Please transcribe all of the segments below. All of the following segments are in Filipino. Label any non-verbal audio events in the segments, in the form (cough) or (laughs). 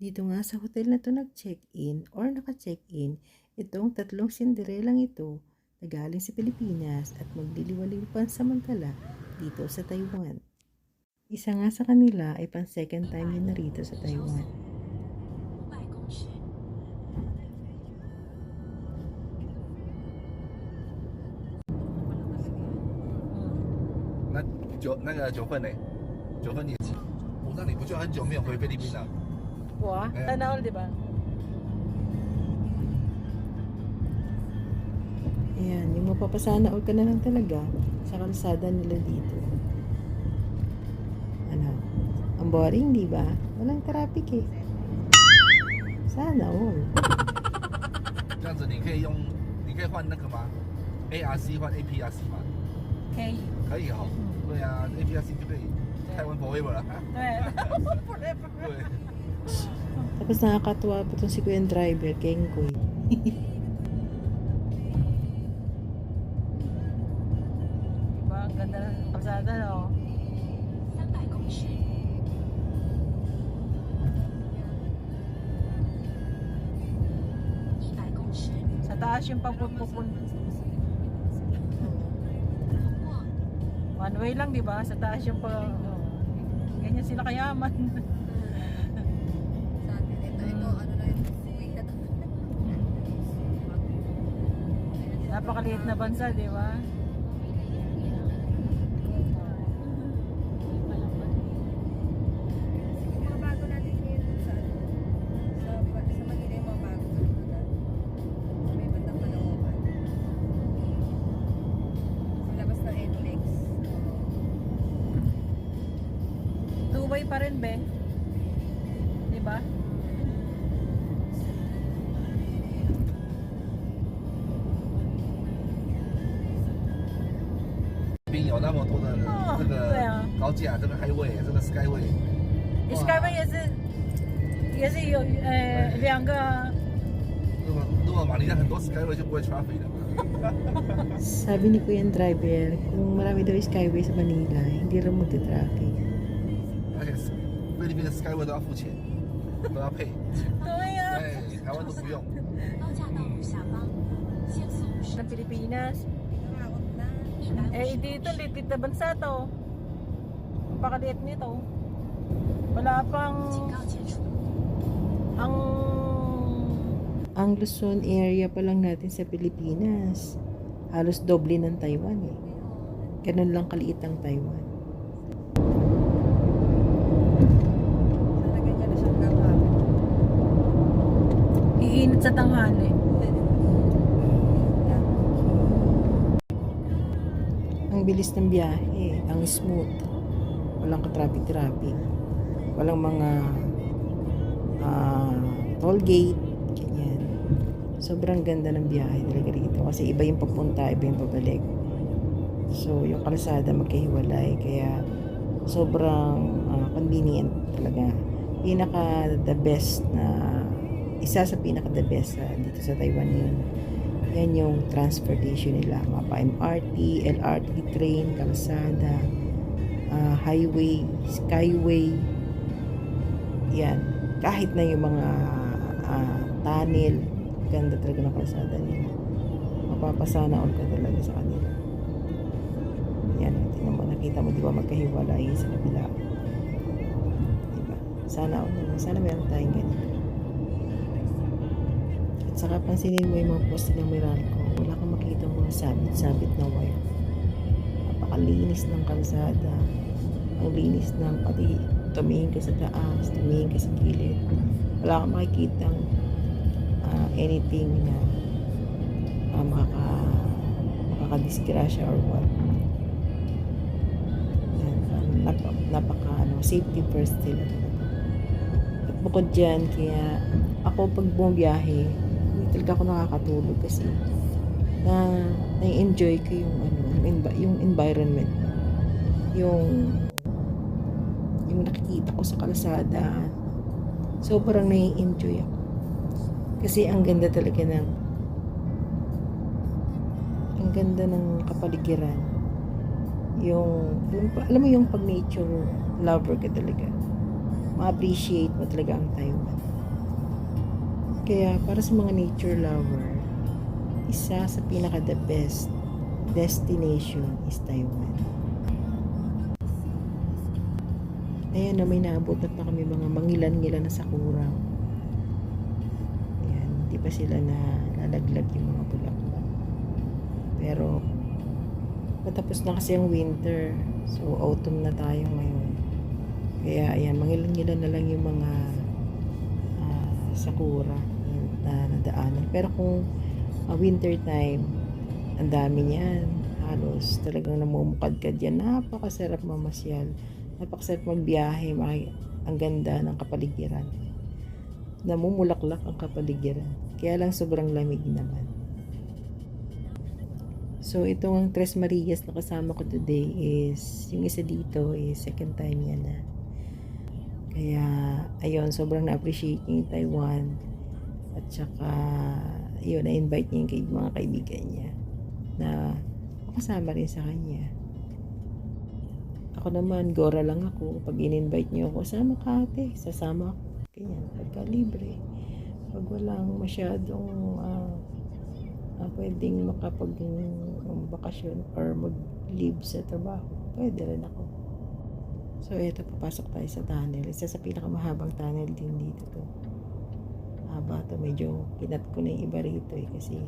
Dito nga sa hotel na to nag-check-in or naka-check-in itong tatlong Cinderellang ito na galing sa Pilipinas at magliliwaliw pansamantala dito sa Taiwan. Isa nga sa kanila ay pang second time yun narito sa Taiwan. 五百公尺， 那九那个九份呢？九份你，我那你不就很久没有回菲律宾了？ Wah, Ayan. tanaw, di ba? Ayan, yung mapapasana all ka na lang talaga sa kalsada nila dito. Ano? Ang boring, di ba? Walang traffic eh. Sana all. 这样子你可以用，你可以换那个吗？ARC 换 APRC 吗？ Okay. 可以哈、对啊，APRC 就可以台湾 forever 了。 Forever. 对， box. Tapos nakakatuwa po itong si Kuya Driver, Kengkoy. diba, ang ganda ng kalsada, no? Sa taas yung pagpupun. One way lang, di ba? Sa taas yung pag... Oh. Ganyan sila kayaman. (laughs) Caloocan. Sa labas ng NLEX. Two-way pa rin, be. 宾有那么多的哦这个对啊高架，这个 highway，这个 skyway，哇 Skyway 也是也是有呃两个如果如果马尼拉很多 skyway 就不会 traffic 了嘛。 Sabi (laughs) ni Kuya Driver, kung marami daw skyway sa Manila, hindi rin magta-traffic. 而且菲律宾的 skyway 都要付钱，都要配，对呀哎，台湾都不用。高架道路下方限速十 ng Pilipinas eh, dito, litit na bansa to. Napakaliit nito. Wala pang... Ang... Ang Luzon area pa lang natin sa Pilipinas. Halos doble ng Taiwan eh. Ganun lang kaliit ang Taiwan. Iinit sa tanghali. Bilis ng biyahe, ang smooth. Walang ka-traffic-traffic. Walang mga ah, toll gate, ganyan. Sobrang ganda ng biyahe talaga rito kasi iba yung papunta, iba yung pabalik. So, yung kalsada magkahiwalay kaya sobrang ah, convenient talaga. Pinaka the best na isa sa pinaka the best ah, dito sa Taiwan yun. Yan yung transportation nila. Mapa MRT, LRT train, kalsada, ah, highway, skyway. Yan. Kahit na yung mga ah, tunnel, ganda talaga ng kalsada nila. Mapapasana all ka talaga sa kanila. Yan. Tingnan mo, nakita mo, di ba magkahiwalay sa kabila. Diba? Sana all na. Sana meron tayong ganito. Saka pansinin mo yung mga poste ng Meralco. Wala kang makita mga sabit-sabit na wire. Napakalinis ng kalsada. Ang linis ng pati tumingin ka sa taas, tumingin ka sa gilid. Wala kang makikita anything na uh, makaka makakadisgrasya or what. Yan, um, napaka, ano, safety first sila. At bukod dyan, kaya ako pag bumiyahe, talaga ako nakakatulog kasi na na-enjoy ko yung ano, yung, envi- yung environment. Yung yung nakikita ko sa kalsada. Sobrang nai-enjoy ako. Kasi ang ganda talaga ng ang ganda ng kapaligiran. Yung, alam, alam mo yung pag nature lover ka talaga. Ma-appreciate mo talaga ang Taiwan. Kaya para sa mga nature lover, isa sa pinaka the best destination is Taiwan. Ayan na may naabot na pa kami mga mangilan-ngilan na sakura. Ayan, hindi pa sila na lalaglag yung mga bulaklak. Pero patapos na kasi ang winter. So autumn na tayo ngayon. Kaya ayan, mangilan-ngilan na lang yung mga ah, sakura na nadaanan. Pero kung ah, winter time, ang dami niyan. Halos talagang namumukadkad yan. Napakasarap mamasyal. Napakasarap magbiyahe. Maki- ang ganda ng kapaligiran. Namumulaklak ang kapaligiran. Kaya lang sobrang lamig naman. So, itong Tres Marias na kasama ko today is, yung isa dito is second time niya na. Kaya, ayun, sobrang na-appreciate yung Taiwan. At saka, yun, na-invite niya yung mga kaibigan niya na makasama rin sa kanya. Ako naman, gora lang ako. Pag in-invite niyo ako, sama ka ate, sasama ako. Ganyan, pagka libre. Pag walang masyadong ah, ah, pwedeng makapag um, bakasyon or mag-leave sa trabaho, pwede rin ako. So, eto, papasok tayo sa tunnel. Isa sa pinakamahabang tunnel din dito to. Haba to. Medyo kinat ko na yung iba rito eh, kasi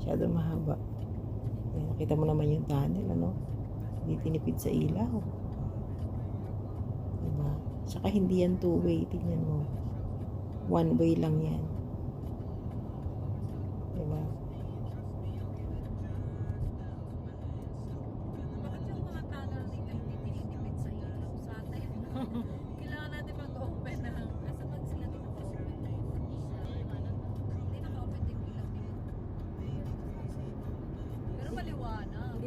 masyado mahaba. Ayan, nakita mo naman yung tunnel, ano? Hindi tinipid sa ilaw. Diba? Saka hindi yan two-way. Tingnan mo. One way lang yan. Diba?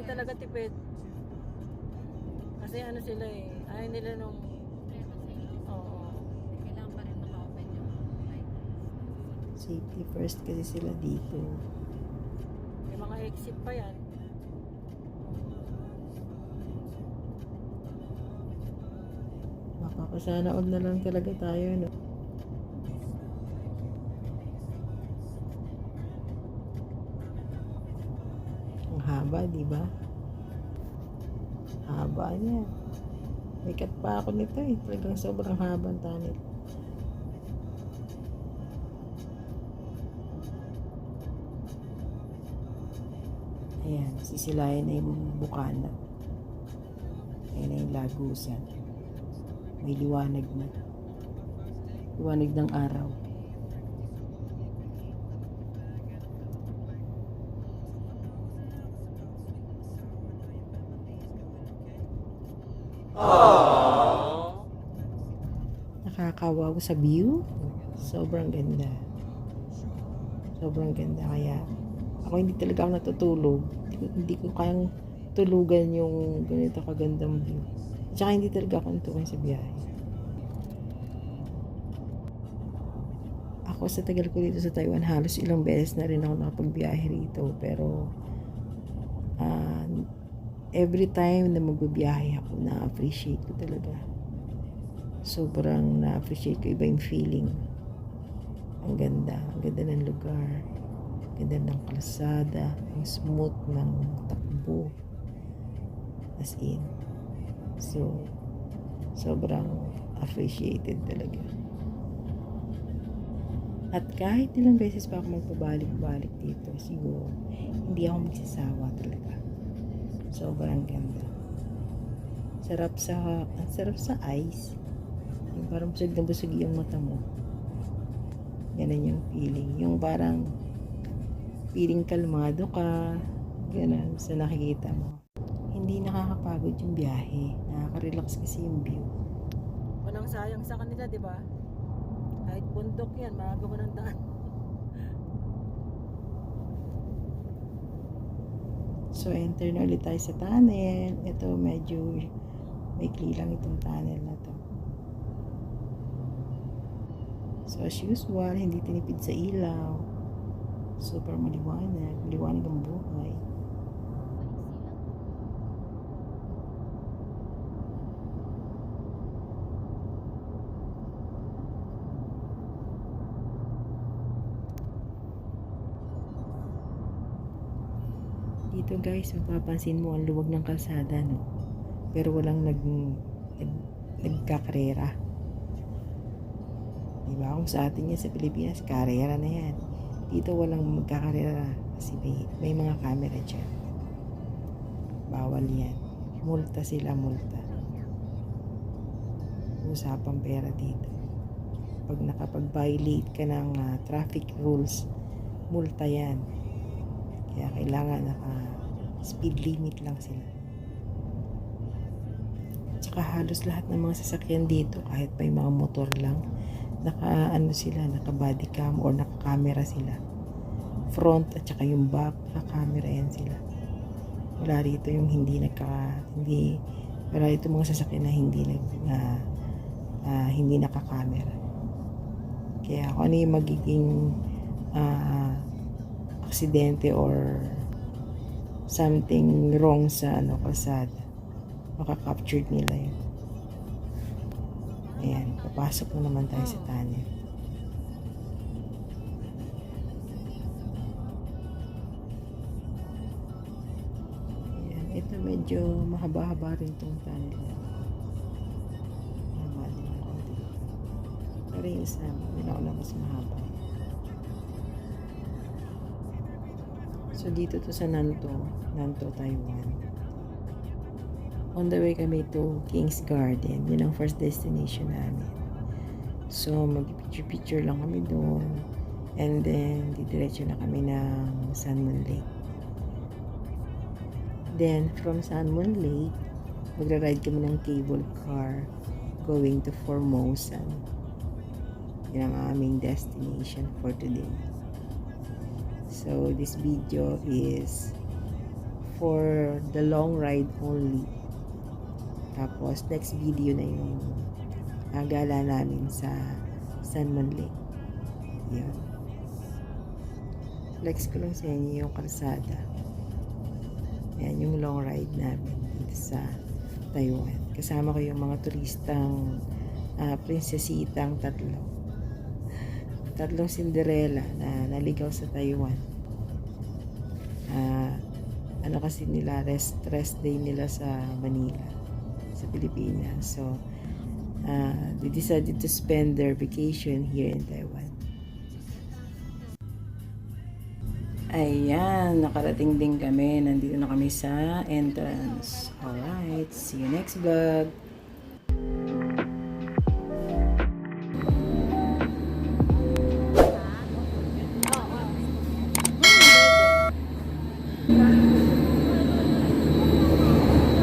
Talaga tipid. Kasi ano sila eh. Ayaw nila nung... Oo. Kailangan pa rin naka-open yung. Safety first kasi sila dito. May mga exit pa yan. Mapapasana all na lang talaga tayo, no? Haba, di ba? Haba niya. Cut pa ako nito eh. Talagang sobrang haba ang tunnel. Ayan, sisilayan na yung bukana. Ayan na yung lagusan. May liwanag na. Liwanag ng araw. Nakakawaw sa view. Sobrang ganda. Sobrang ganda. Kaya ako hindi talaga ako natutulog. Hindi ko, kayang tulugan yung ganito kagandang view. Tsaka hindi talaga ako natukan sa biyahe. Ako sa tagal ko dito sa Taiwan, halos ilang beses na rin ako nakapagbiyahe rito. Pero ah, every time na magbibiyahe ako, na-appreciate ko talaga. Sobrang na-appreciate ko iba yung feeling. Ang ganda. Ang ganda ng lugar. Ang ganda ng kalsada. Ang smooth ng takbo. As in. So, sobrang appreciated talaga. At kahit ilang beses pa ako magpabalik-balik dito, siguro, hindi ako magsasawa talaga. Sobrang ganda. Sarap sa, ang sarap sa eyes. Yung parang busog na busog yung mata mo. Ganun yung feeling. Yung parang feeling kalmado ka. Ganun sa nakikita mo. Hindi nakakapagod yung biyahe. Nakaka-relax kasi yung view. Walang sayang sa kanila, di ba? Kahit bundok yan, maaga mo ng daan. So, enter na ulit tayo sa tunnel. Ito, medyo maikli lang itong tunnel na to. So, as usual, hindi tinipid sa ilaw. Super maliwanag. Maliwanag ang buhay. Dito guys, mapapansin mo ang luwag ng kalsada, no? Pero walang nag, nag nagkakarera. Diba? Kung sa atin yan sa Pilipinas, karera na yan. Dito walang magkakarera kasi may, may mga camera dyan. Bawal yan. Multa sila, multa. Usapang pera dito. Pag nakapag-violate ka ng ah, traffic rules, multa yan. Kaya kailangan naka speed limit lang sila. Tsaka halos lahat ng mga sasakyan dito, kahit may mga motor lang, naka ano sila, naka body cam or naka camera sila. Front at saka yung back, naka camera yan sila. Wala rito yung hindi nagka, hindi, wala rito mga sasakyan na hindi nag, ah, ah, hindi naka-camera. Kaya kung ano yung magiging ah, aksidente or something wrong sa ano kalsada. Makaka-captured nila yun. Ayan papasok na naman tayo sa tunnel. Ayan ito medyo mahaba-haba rin tong tunnel mahaba din ang konti. Pero yung isa na mas mahaba So, dito to sa Nanto, Nanto, Taiwan. On the way kami to King's Garden. Yun ang first destination namin. So, mag-picture-picture lang kami doon. And then, didiretso na kami ng San Moon Lake. Then, from San Moon Lake, magra-ride kami ng cable car going to Formosan. Yan ang aming destination for today. So this video is for the long ride only. Tapos next video na yung uh, gala namin sa San Lake. Yun. Flex ko lang sa inyo yung kalsada. Yan yung long ride namin dito sa Taiwan. Kasama ko yung mga turistang uh, prinsesitang tatlo. Tatlong Cinderella na naligaw sa Taiwan. Ah, ano kasi nila rest rest day nila sa Manila sa Pilipinas. So uh, they decided to spend their vacation here in Taiwan. Ayan, nakarating din kami. Nandito na kami sa entrance. Alright, see you next vlog.